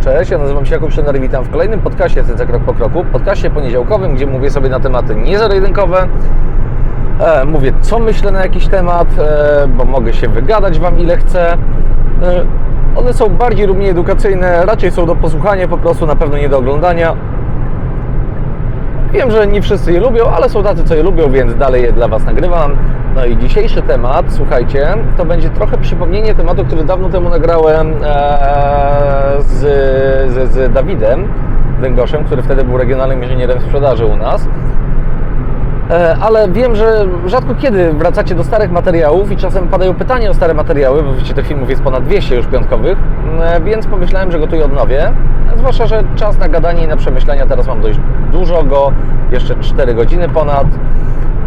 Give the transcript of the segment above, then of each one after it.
Cześć, ja nazywam się Jakub Szener, witam w kolejnym podcaście CC Krok po Kroku, podcaście poniedziałkowym, gdzie mówię sobie na tematy niezero-jedynkowe. E, mówię, co myślę na jakiś temat, e, bo mogę się wygadać Wam ile chcę. E, one są bardziej lub mniej edukacyjne, raczej są do posłuchania, po prostu na pewno nie do oglądania. Wiem, że nie wszyscy je lubią, ale są tacy, co je lubią, więc dalej je dla Was nagrywam. No i dzisiejszy temat, słuchajcie, to będzie trochę przypomnienie tematu, który dawno temu nagrałem e, z, z, z Dawidem Dęgoszem, który wtedy był regionalnym inżynierem sprzedaży u nas. E, Ale wiem, że rzadko kiedy wracacie do starych materiałów i czasem padają pytania o stare materiały, bo wiecie, tych filmów jest ponad 200 już piątkowych, e, więc pomyślałem, że go tu i odnowię. Zwłaszcza, że czas na gadanie i na przemyślenia teraz mam dość dużo go, jeszcze 4 godziny ponad.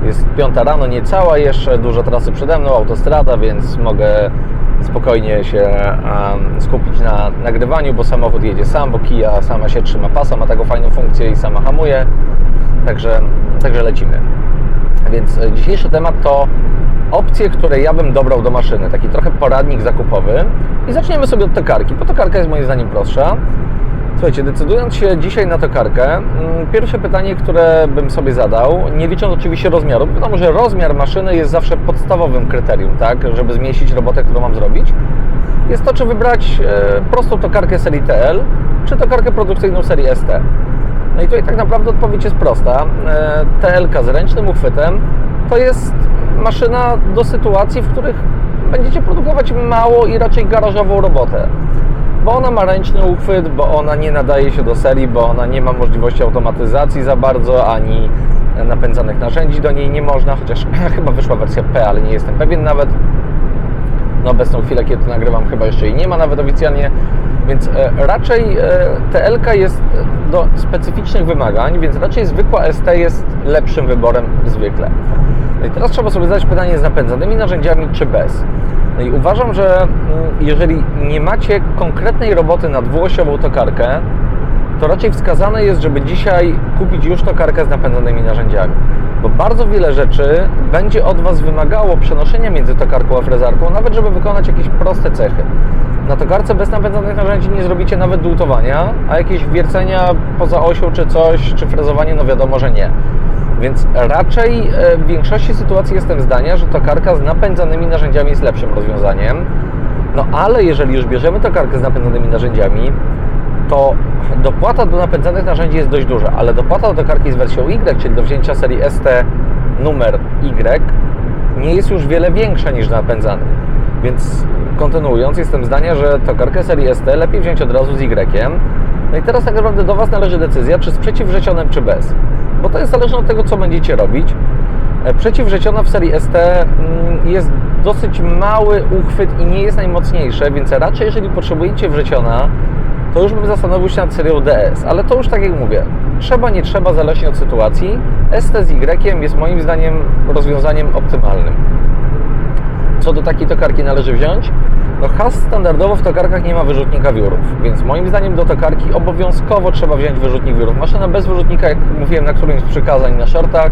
Jest piąta rano, niecała jeszcze, dużo trasy przede mną, autostrada, więc mogę spokojnie się skupić na nagrywaniu, bo samochód jedzie sam, bo Kia sama się trzyma pasa, ma taką fajną funkcję i sama hamuje. Także, także lecimy. Więc dzisiejszy temat to opcje, które ja bym dobrał do maszyny. Taki trochę poradnik zakupowy. I zaczniemy sobie od tokarki, bo tokarka jest moim zdaniem prostsza. Słuchajcie, decydując się dzisiaj na tokarkę, mm, pierwsze pytanie, które bym sobie zadał, nie licząc oczywiście rozmiaru, wiadomo, że rozmiar maszyny jest zawsze podstawowym kryterium, tak, żeby zmieścić robotę, którą mam zrobić, jest to, czy wybrać e, prostą tokarkę serii TL, czy tokarkę produkcyjną serii ST. No i tutaj tak naprawdę odpowiedź jest prosta. E, TLK z ręcznym uchwytem to jest maszyna do sytuacji, w których będziecie produkować mało i raczej garażową robotę. Bo ona ma ręczny uchwyt, bo ona nie nadaje się do serii, bo ona nie ma możliwości automatyzacji za bardzo, ani napędzanych narzędzi do niej nie można, chociaż chyba wyszła wersja P, ale nie jestem pewien nawet na obecną chwilę, kiedy to nagrywam, chyba jeszcze jej nie ma nawet oficjalnie, więc e, raczej e, TLK jest do specyficznych wymagań, więc raczej zwykła ST jest lepszym wyborem zwykle. No i teraz trzeba sobie zadać pytanie z napędzanymi narzędziami czy bez. No i uważam, że mm, jeżeli nie macie konkretnej roboty na dwuosiową tokarkę, to raczej wskazane jest, żeby dzisiaj kupić już tokarkę z napędzanymi narzędziami. Bo bardzo wiele rzeczy będzie od Was wymagało przenoszenia między tokarką a frezarką, nawet żeby wykonać jakieś proste cechy. Na tokarce bez napędzanych narzędzi nie zrobicie nawet dłutowania, a jakieś wiercenia poza osią czy coś, czy frezowanie, no wiadomo, że nie. Więc raczej e, w większości sytuacji jestem zdania, że tokarka z napędzanymi narzędziami jest lepszym rozwiązaniem. No ale jeżeli już bierzemy tokarkę z napędzanymi narzędziami, to dopłata do napędzanych narzędzi jest dość duża, ale dopłata do tokarki z wersją Y, czyli do wzięcia serii ST numer Y, nie jest już wiele większa niż do napędzanych. Więc kontynuując, jestem zdania, że tokarkę serii ST lepiej wziąć od razu z Y. No i teraz tak naprawdę do Was należy decyzja, czy z przeciwrzecionem, czy bez. Bo to jest zależne od tego, co będziecie robić. E, Przeciwwrzeciona w serii ST mm, jest dosyć mały uchwyt i nie jest najmocniejsze, więc raczej jeżeli potrzebujecie wrzeciona, to już bym zastanowił się nad serią DS, ale to już tak jak mówię, trzeba, nie trzeba, zależnie od sytuacji. ST z Y jest moim zdaniem rozwiązaniem optymalnym. Co do takiej tokarki należy wziąć? No has standardowo w tokarkach nie ma wyrzutnika wiórów, więc moim zdaniem do tokarki obowiązkowo trzeba wziąć wyrzutnik wiórów. Maszyna bez wyrzutnika, jak mówiłem na którymś z przykazań na shortach,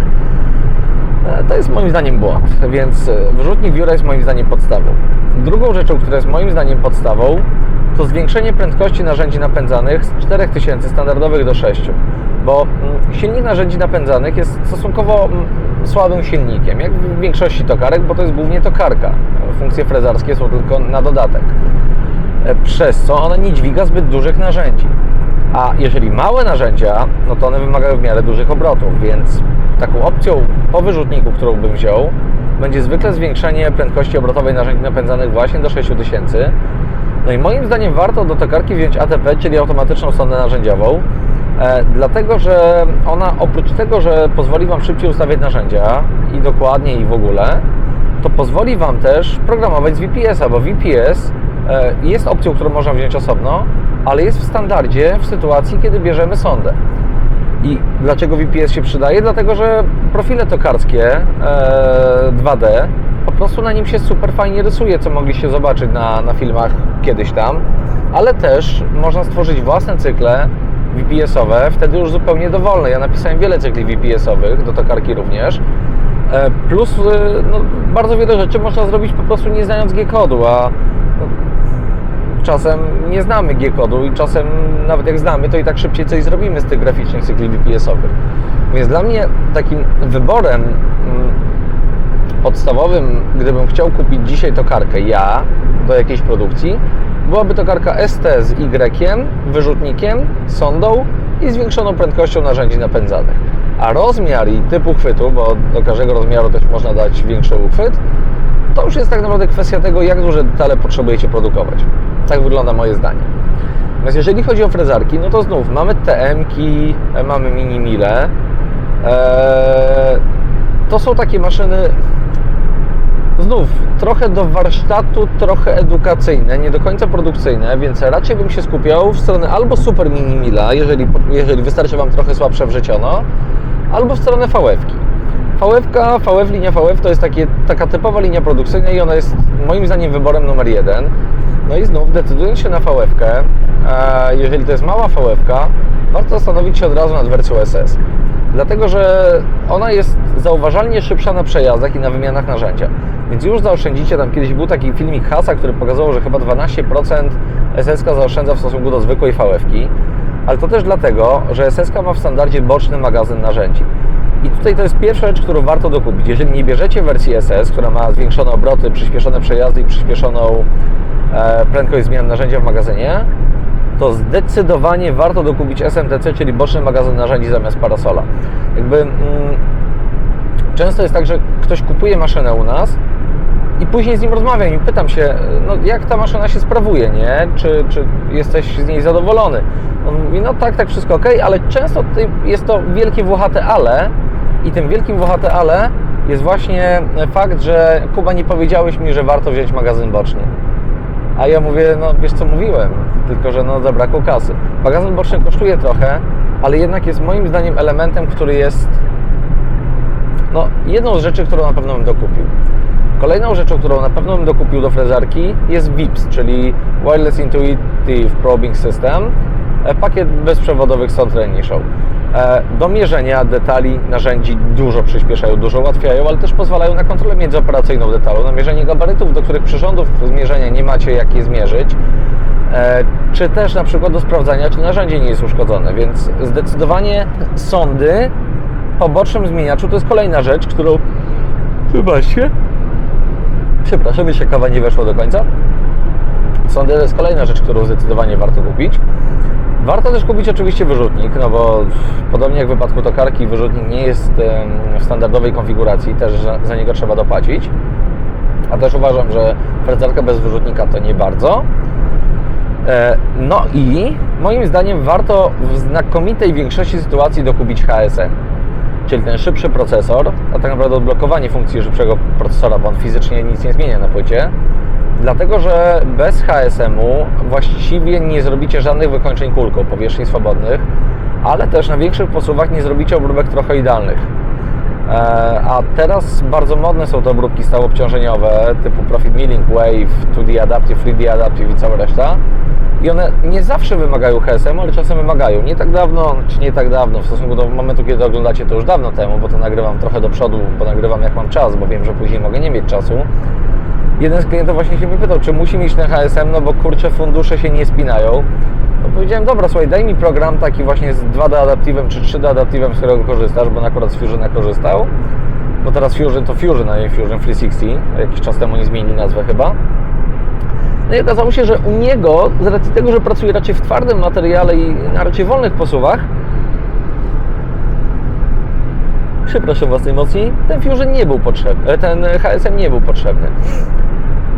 e, to jest moim zdaniem błąd, więc e, wyrzutnik wióra jest moim zdaniem podstawą. Drugą rzeczą, która jest moim zdaniem podstawą, to zwiększenie prędkości narzędzi napędzanych z 4000 standardowych do 6. Bo mm, silnik narzędzi napędzanych jest stosunkowo mm, słabym silnikiem, jak w większości tokarek, bo to jest głównie tokarka. Funkcje frezarskie są tylko na dodatek. E, Przez co ona nie dźwiga zbyt dużych narzędzi. A jeżeli małe narzędzia, no to one wymagają w miarę dużych obrotów, więc taką opcją po wyrzutniku, którą bym wziął, będzie zwykle zwiększenie prędkości obrotowej narzędzi napędzanych właśnie do 6000. No i moim zdaniem warto do tokarki wziąć ATP, czyli automatyczną sondę narzędziową, dlatego że ona oprócz tego, że pozwoli Wam szybciej ustawiać narzędzia i dokładnie i w ogóle, to pozwoli Wam też programować z VPS-a, bo VPS e, jest opcją, którą można wziąć osobno, ale jest w standardzie w sytuacji, kiedy bierzemy sondę. I dlaczego VPS się przydaje? Dlatego, że profile tokarskie e, 2D po prostu na nim się super fajnie rysuje, co mogliście zobaczyć na, na filmach kiedyś tam, ale też można stworzyć własne cykle VPS-owe, wtedy już zupełnie dowolne. Ja napisałem wiele cykli VPS-owych, do tokarki również. E, Plus e, no, bardzo wiele rzeczy można zrobić po prostu nie znając G-kodu, a no, czasem nie znamy G-kodu i czasem nawet jak znamy, to i tak szybciej coś zrobimy z tych graficznych cykli VPS-owych. Więc dla mnie takim wyborem mm, podstawowym, gdybym chciał kupić dzisiaj tokarkę ja do jakiejś produkcji, byłaby tokarka ST z Y, wyrzutnikiem, sondą i zwiększoną prędkością narzędzi napędzanych. A rozmiar i typ uchwytu, bo do każdego rozmiaru też można dać większy uchwyt, to już jest tak naprawdę kwestia tego, jak duże detale potrzebujecie produkować. Tak wygląda moje zdanie. Natomiast jeżeli chodzi o frezarki, no to znów mamy TM-ki, mamy mini mile. Eee, to są takie maszyny znów trochę do warsztatu, trochę edukacyjne, nie do końca produkcyjne, więc raczej bym się skupiał w stronę albo super mini mila, jeżeli, jeżeli wystarczy Wam trochę słabsze wrzeciono, albo w stronę VF-ki. VF-ka, VF, linia VF to jest takie, taka typowa linia produkcyjna i ona jest moim zdaniem wyborem numer jeden. No i znów decydując się na VF-kę, e, jeżeli to jest mała VF-ka, warto zastanowić się od razu nad wersją SS. Dlatego, że ona jest zauważalnie szybsza na przejazdach i na wymianach narzędzia. Więc już zaoszczędzicie, tam kiedyś był taki filmik Hasa, który pokazywał, że chyba 12% SS zaoszczędza w stosunku do zwykłej VF-ki. Ale to też dlatego, że SS ma w standardzie boczny magazyn narzędzi. I tutaj to jest pierwsza rzecz, którą warto dokupić. Jeżeli nie bierzecie wersji SS, która ma zwiększone obroty, przyspieszone przejazdy i przyspieszoną e, prędkość zmian narzędzia w magazynie, to zdecydowanie warto dokupić SMTC, czyli boczny magazyn narzędzi zamiast parasola. Jakby mm, często jest tak, że ktoś kupuje maszynę u nas i później z nim rozmawiam i pytam się, no jak ta maszyna się sprawuje, nie? Czy, czy jesteś z niej zadowolony? On mówi, no tak, tak, wszystko ok, ale często jest to wielkie włochate ale i tym wielkim włochate ale jest właśnie fakt, że Kuba nie powiedziałeś mi, że warto wziąć magazyn boczny. A ja mówię, no wiesz co mówiłem, tylko że no zabrakło kasy. Magazyn boczny kosztuje trochę, ale jednak jest moim zdaniem elementem, który jest no, jedną z rzeczy, którą na pewno bym dokupił. Kolejną rzeczą, którą na pewno bym dokupił do frezarki jest VIPS, czyli Wireless Intuitive Probing System, e, pakiet bezprzewodowych Sound Training Show. E, do mierzenia detali narzędzi dużo przyspieszają, dużo ułatwiają, ale też pozwalają na kontrolę międzyoperacyjną detalu, na mierzenie gabarytów, do których przyrządów zmierzenia nie macie jak je zmierzyć, czy też na przykład do sprawdzania, czy narzędzie nie jest uszkodzone, więc zdecydowanie sądy po bocznym zmieniaczu to jest kolejna rzecz, którą chyba się przepraszam, jeszcze kawa nie weszła do końca sądy to jest kolejna rzecz, którą zdecydowanie warto kupić Warto też kupić oczywiście wyrzutnik, no bo podobnie jak w wypadku tokarki, wyrzutnik nie jest w standardowej konfiguracji, też za niego trzeba dopłacić. A też uważam, że frezarka bez wyrzutnika to nie bardzo. E, no i moim zdaniem warto w znakomitej większości sytuacji dokupić HSM, czyli ten szybszy procesor, a tak naprawdę odblokowanie funkcji szybszego procesora, bo on fizycznie nic nie zmienia na płycie, Dlatego, że bez HSM-u właściwie nie zrobicie żadnych wykończeń kulką powierzchni swobodnych, ale też na większych posuwach nie zrobicie obróbek trochę idealnych. E, a teraz bardzo modne są te obróbki stałobciążeniowe typu Profit Milling, Wave, 2D Adaptive, 3D Adaptive i cała reszta. I one nie zawsze wymagają HSM, ale czasem wymagają. Nie tak dawno, czy nie tak dawno, w stosunku do momentu, kiedy oglądacie to już dawno temu, bo to nagrywam trochę do przodu, bo nagrywam jak mam czas, bo wiem, że później mogę nie mieć czasu jeden z klientów właśnie się wypytał, czy musi mieć ten HSM, no bo kurczę, fundusze się nie spinają. No powiedziałem, dobra, słuchaj, daj mi program taki właśnie z 2D adaptywem czy 3D adaptywem, z którego korzystasz, bo akurat z Fusiona korzystał. Bo teraz Fusion to Fusion, a nie Fusion 360. Jakiś czas temu nie zmienili nazwę chyba. No i okazało się, że u niego, z racji tego, że pracuje raczej w twardym materiale i na raczej wolnych posuwach, przepraszam Was najmocniej, ten Fusion nie był potrzebny, ten HSM nie był potrzebny.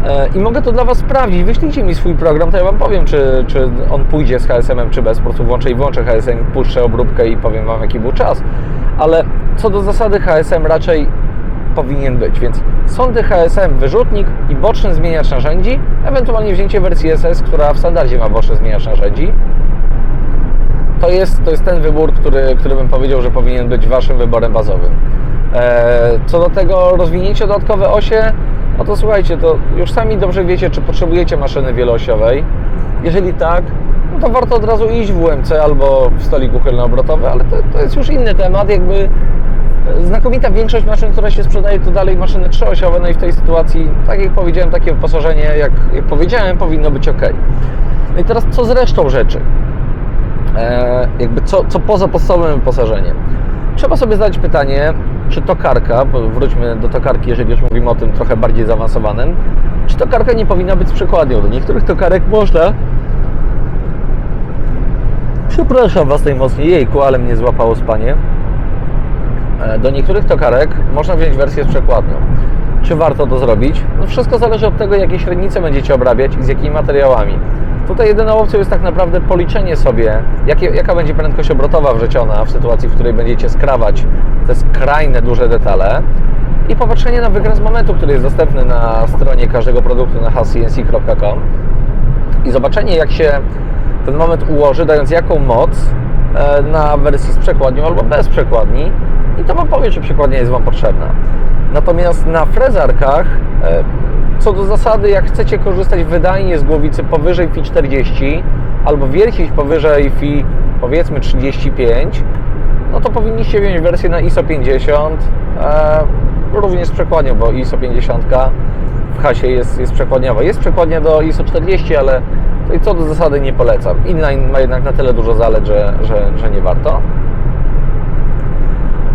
E, I mogę to dla Was sprawdzić. Wyślijcie mi swój program, to ja Wam powiem, czy, czy on pójdzie z HSM-em, czy bez. Po prostu włączę i włączę HSM, puszczę obróbkę i powiem Wam, jaki był czas. Ale co do zasady, HSM raczej powinien być. Więc sądy HSM, wyrzutnik i boczny zmieniacz narzędzi, ewentualnie wzięcie wersji SS, która w standardzie ma boczny zmieniacz narzędzi. To jest, to jest ten wybór, który, który bym powiedział, że powinien być Waszym wyborem bazowym. E, co do tego rozwinięcia dodatkowe osie, no to słuchajcie, to już sami dobrze wiecie, czy potrzebujecie maszyny wieloosiowej. Jeżeli tak, no to warto od razu iść w UMC albo w stolik uchylno-obrotowy, ale to, to jest już inny temat, jakby znakomita większość maszyn, która się sprzedaje, to dalej maszyny trzyosiowe, no i w tej sytuacji, tak jak powiedziałem, takie wyposażenie, jak, jak powiedziałem, powinno być ok. No i teraz co z resztą rzeczy? e, jakby co, co poza podstawowym wyposażeniem. Trzeba sobie zadać pytanie, czy tokarka, bo wróćmy do tokarki, jeżeli już mówimy o tym trochę bardziej zaawansowanym, czy tokarka nie powinna być z przekładnią? Do niektórych tokarek można Przepraszam Was najmocniej, jejku, ale mnie złapało spanie. E, Do niektórych tokarek można wziąć wersję z przekładnią. Czy warto to zrobić? No wszystko zależy od tego, jakie średnice będziecie obrabiać i z jakimi materiałami. Tutaj jedyną opcją jest tak naprawdę policzenie sobie, jakie, jaka będzie prędkość obrotowa wrzeciona w sytuacji, w której będziecie skrawać te skrajne, duże detale i popatrzenie na wykres momentu, który jest dostępny na stronie każdego produktu na hcnc.com i zobaczenie, jak się ten moment ułoży, dając jaką moc e, na wersji z przekładnią albo bez przekładni i to Wam powie, czy przekładnia jest Wam potrzebna. Natomiast na frezarkach, e, co do zasady, jak chcecie korzystać wydajnie z głowicy powyżej FI 40 albo wiercić powyżej FI powiedzmy 35, no to powinniście wziąć wersję na ISO 50, e, również z przekładnią, bo ISO 50 w hasie jest, jest przekładniowa. Jest przekładnia do ISO 40, ale co do zasady nie polecam. Inna ma jednak na tyle dużo zalet, że, że, że nie warto.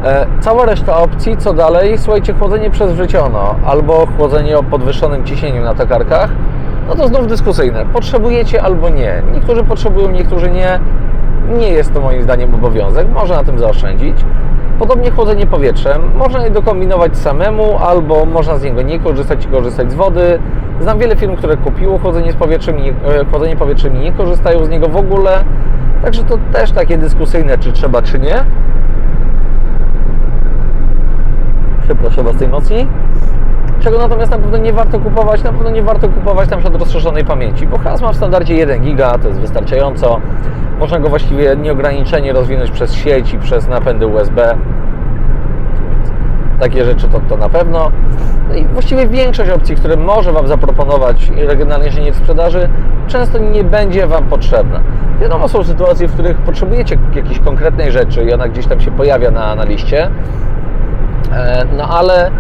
E, Cała reszta opcji, co dalej? Słuchajcie, chłodzenie przez wrzeciono albo chłodzenie o podwyższonym ciśnieniu na tokarkach, no to znów dyskusyjne. Potrzebujecie albo nie. Niektórzy potrzebują, niektórzy nie. Nie jest to moim zdaniem obowiązek, można na tym zaoszczędzić. Podobnie chłodzenie powietrzem. Można je dokombinować samemu, albo można z niego nie korzystać i korzystać z wody. Znam wiele firm, które kupiło chłodzenie, z powietrzem nie, e, chłodzenie powietrzem i nie korzystają z niego w ogóle. Także to też takie dyskusyjne, czy trzeba, czy nie. Przepraszam Was najmocniej. Czego natomiast na pewno nie warto kupować? Na pewno nie warto kupować na przykład rozszerzonej pamięci, bo HAS ma w standardzie 1 giga, to jest wystarczająco. Można go właściwie nieograniczenie rozwinąć przez sieć i przez napędy USB. Takie rzeczy to, to na pewno. No i właściwie większość opcji, które może Wam zaproponować regionalny inżynier sprzedaży, często nie będzie Wam potrzebna. Wiadomo, są sytuacje, w których potrzebujecie jakiejś konkretnej rzeczy i ona gdzieś tam się pojawia na, na liście. E, No ale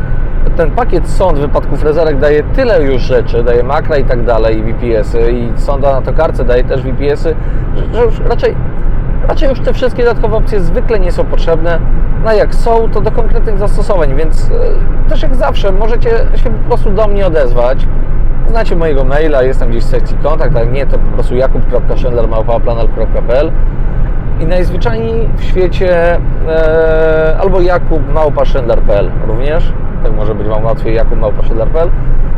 ten pakiet sond w wypadku frezarek daje tyle już rzeczy, daje makra i tak dalej, i VPS-y, i sonda na tokarce daje też VPS-y, że, już raczej, raczej już te wszystkie dodatkowe opcje zwykle nie są potrzebne. No jak są, to do konkretnych zastosowań, więc e, też jak zawsze możecie się po prostu do mnie odezwać. Znacie mojego maila, jestem gdzieś w sekcji kontakt, a nie, to po prostu jakub.schindler.planal.pl i najzwyczajniej w świecie e, albo Jakub małpa.schindler.pl również, tak może być Wam łatwiej, Jakub małpa.schindler.pl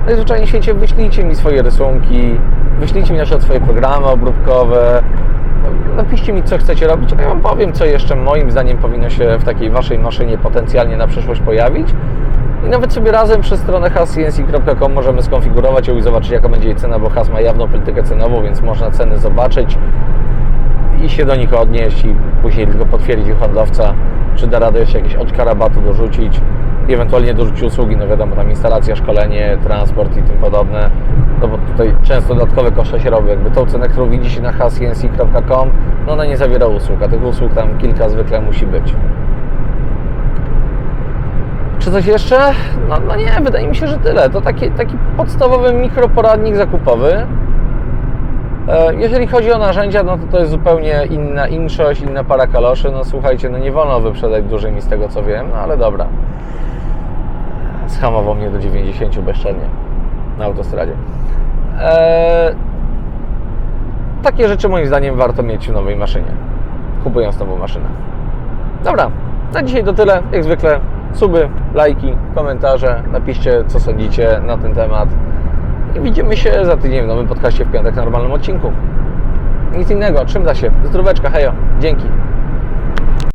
najzwyczajniej w świecie wyślijcie mi swoje rysunki, wyślijcie mi na przykład swoje programy obróbkowe, napiszcie mi, co chcecie robić, a ja Wam powiem, co jeszcze moim zdaniem powinno się w takiej Waszej maszynie potencjalnie na przyszłość pojawić. I nawet sobie razem przez stronę hascnc.com możemy skonfigurować ją i zobaczyć, jaka będzie jej cena, bo has ma jawną politykę cenową, więc można ceny zobaczyć i się do nich odnieść i później tylko potwierdzić u handlowca, czy da radę jeszcze jakieś oczka rabatu dorzucić i ewentualnie dorzucić usługi, no wiadomo, tam instalacja, szkolenie, transport i tym podobne, no bo tutaj często dodatkowe koszty się robią, jakby tą cenę, którą widzicie na hascnc.com, no ona nie zawiera usług, a tych usług tam kilka zwykle musi być. Czy coś jeszcze? No, no nie, wydaje mi się, że tyle. To taki, taki podstawowy mikroporadnik zakupowy. E, Jeżeli chodzi o narzędzia, no to to jest zupełnie inna inszość, inna para kaloszy. No słuchajcie, no nie wolno wyprzedać dużymi z tego co wiem, no ale dobra. Schamował mnie do 90 bezczelnie na autostradzie. E, takie rzeczy moim zdaniem warto mieć w nowej maszynie, kupując nową maszynę. Dobra, na dzisiaj to tyle. Jak zwykle suby, lajki, komentarze. Napiszcie, co sądzicie na ten temat. I widzimy się za tydzień w nowym podcaście w piątek na normalnym odcinku. Nic innego, czym da się. Zdróweczka, hejo. Dzięki.